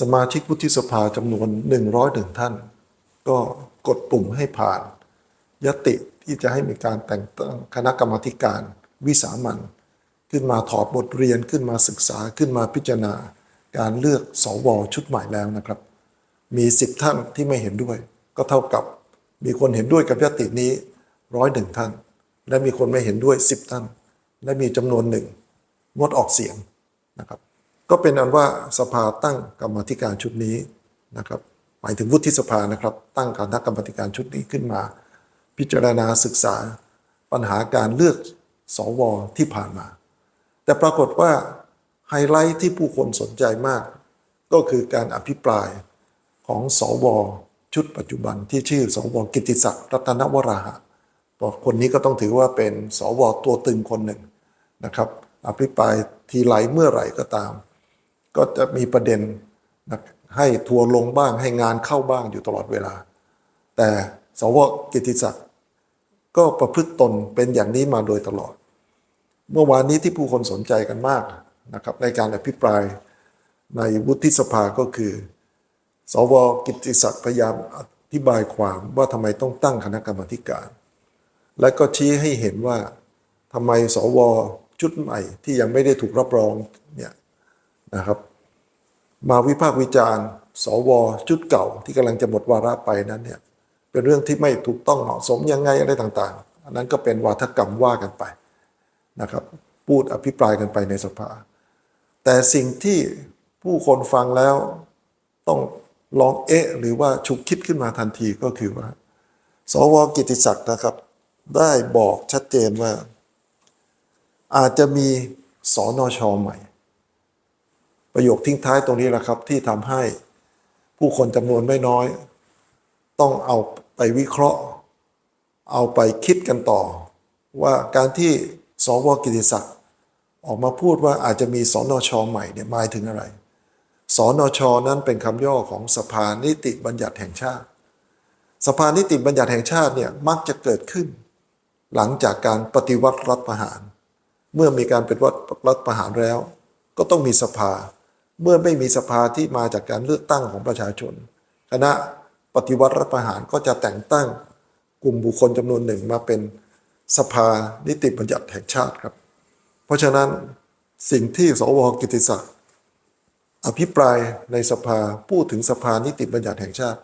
สมาชิกวุฒิสภาจำนวน 101 ท่าน ก็กดปุ่มให้ผ่าน ยติที่จะให้มีการแต่งตั้งคณะกรรมการวิสามันขึ้นมาถอดบทเรียนขึ้นมาศึกษาขึ้นมาพิจารณา การเลือกสวชุดใหม่แล้วนะครับ มี 10 ท่านที่ไม่เห็นด้วย ก็เท่ากับมีคนเห็นด้วยกับยตินี้ร้อยหนึ่งท่าน และมีคนไม่เห็นด้วย 10 ท่าน และมีจำนวนหนึ่งงดออกเสียงนะครับ ก็เป็นอันว่าสภาตั้งกรรมธิการชุดนี้นะครับ หมายถึงวุฒิสภานะครับ ตั้งคณะกรรมธิการชุดนี้ขึ้นมา พิจารณาศึกษาปัญหาการเลือกสวที่ผ่านมา แต่ปรากฏว่าไฮไลท์ที่ผู้คนสนใจมาก ก็คือการอภิปรายของสวชุดปัจจุบันที่ชื่อสวกิติศักดิ์รัตนวราหะตัวคนนี้ก็ต้องถือว่าเป็นสวตัวตึงคนหนึ่งนะครับ อภิปรายทีไหลเมื่อไหร่ก็ตาม ก็จะมีประเด็นนะให้ทัวร์ลงบ้างให้งานเข้าบ้างอยู่ตลอดเวลา แต่สวกิติศักดิ์ก็ประพฤติตนเป็นอย่างนี้มาโดยตลอด เมื่อวานนี้ที่ผู้คนสนใจกันมากนะครับ ในการอภิปรายในวุฒิสภาก็คือ สวกิติศักดิ์พยายามอธิบายความว่าทำไมต้องตั้งคณะกรรมการ และก็ชี้ให้เห็นว่าทำไมสวชุดใหม่ที่ยังไม่ได้ถูกรับรองเนี่ย นะครับ มาวิพากษ์วิจารณ์ สวชุดเก่าที่กำลังจะหมดวาระไปนั้นเนี่ยเป็นเรื่องที่ไม่ถูกต้องเหมาะสมยังไงอะไรต่างๆอันนั้นก็เป็นวาทกรรมว่ากันไปนะครับ พูดอภิปรายกันไปในสภา แต่สิ่งที่ผู้คนฟังแล้วต้องลองเอ๊ะหรือว่าฉุกคิดขึ้นมาทันทีก็คือว่า สวกิตติศักดิ์นะครับ ได้บอกชัดเจนว่า อาจจะมีสอนอชอใหม่ ประโยคทิ้งท้ายตรงนี้แหละครับ ที่ทำให้ผู้คนจำนวนไม่น้อย ต้องเอาไปวิเคราะห์ เอาไปคิดกันต่อ ว่าการที่สวกิติศักดิ์ออกมาพูดว่าอาจจะมีสนชใหม่เนี่ยหมายถึงอะไรสนชนั้นเป็นคำย่อของสภานิติบัญญัติแห่งชาติ สภานิติบัญญัติแห่งชาติเนี่ยมักจะเกิดขึ้น หลังจากการปฏิวัติรัฐประหาร เมื่อมีการปฏิวัติรัฐประหารแล้ว ก็ต้องมีสภา เมื่อไม่มีสภาที่มาจากการเลือกตั้งของประชาชน คณะปฏิวัติรัฐประหารก็จะแต่งตั้งกลุ่มบุคคลจำนวนหนึ่งมาเป็นสภานิติบัญญัติแห่งชาติครับ เพราะฉะนั้นสิ่งที่สวกิติศักดิ์อภิปรายในสภาพูดถึงสภานิติบัญญัติแห่งชาติ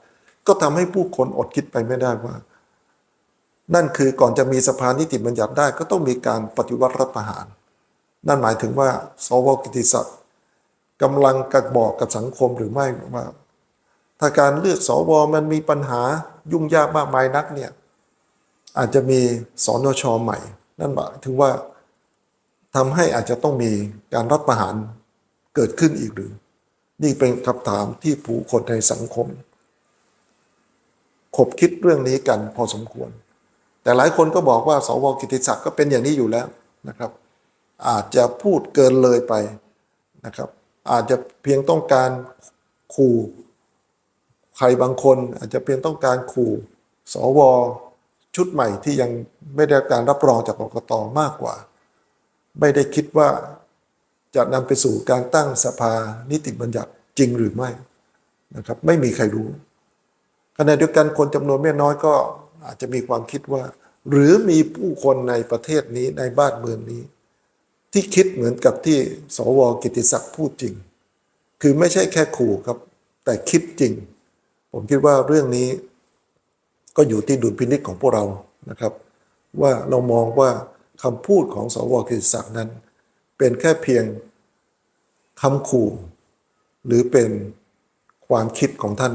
ก็ทำให้ผู้คนอดคิดไปไม่ได้ว่า นั่นคือก่อนจะมีสภานิติบัญญัติได้ ก็ต้องมีการปฏิวัติรัฐประหาร นั่นหมายถึงว่า สวกิติศักดิ์ กำลังกระบอกกับสังคมหรือไม่ว่า ถ้าการเลือกสวมันมีปัญหายุ่งยากมากมายนักเนี่ยอาจจะมีสนชใหม่ นั่นหมายถึงว่าทำให้อาจจะต้องมีการรัฐประหารเกิดขึ้นอีกหรือ นี่เป็นคำถามที่ผู้คนในสังคม ขบคิดเรื่องนี้กันพอสมควร แต่หลายคนก็บอกว่า สวกิติศักดิ์ก็เป็นอย่างนี้อยู่แล้วนะครับ อาจจะพูดเกินเลยไปนะครับ อาจจะเพียงต้องการขู่ใครบางคน อาจจะเพียงต้องการขู่สวชุดใหม่ที่ยังไม่ได้การรับรองจากกรกตมากกว่า ไม่ได้คิดว่าจะนำไปสู่การตั้งสภานิติบัญญัติจริงหรือไม่นะครับ ไม่มีใครรู้ขณะเดียวกันคนจำนวนไม่น้อยก็อาจจะมีความคิดว่า หรือมีผู้คนในประเทศนี้ในบ้านเมืองนี้ ที่คิดเหมือนกับที่สวกิติศักดิ์พูดจริง คือไม่ใช่แค่ขู่ครับ แต่คิดจริง ผมคิดว่าเรื่องนี้ก็อยู่ที่ดุลพินิจของพวกเรานะครับ ว่าเรามองว่าคำพูดของสวกิติศักดิ์นั้น เป็นแค่เพียงคำขู่ หรือเป็นความคิดของท่าน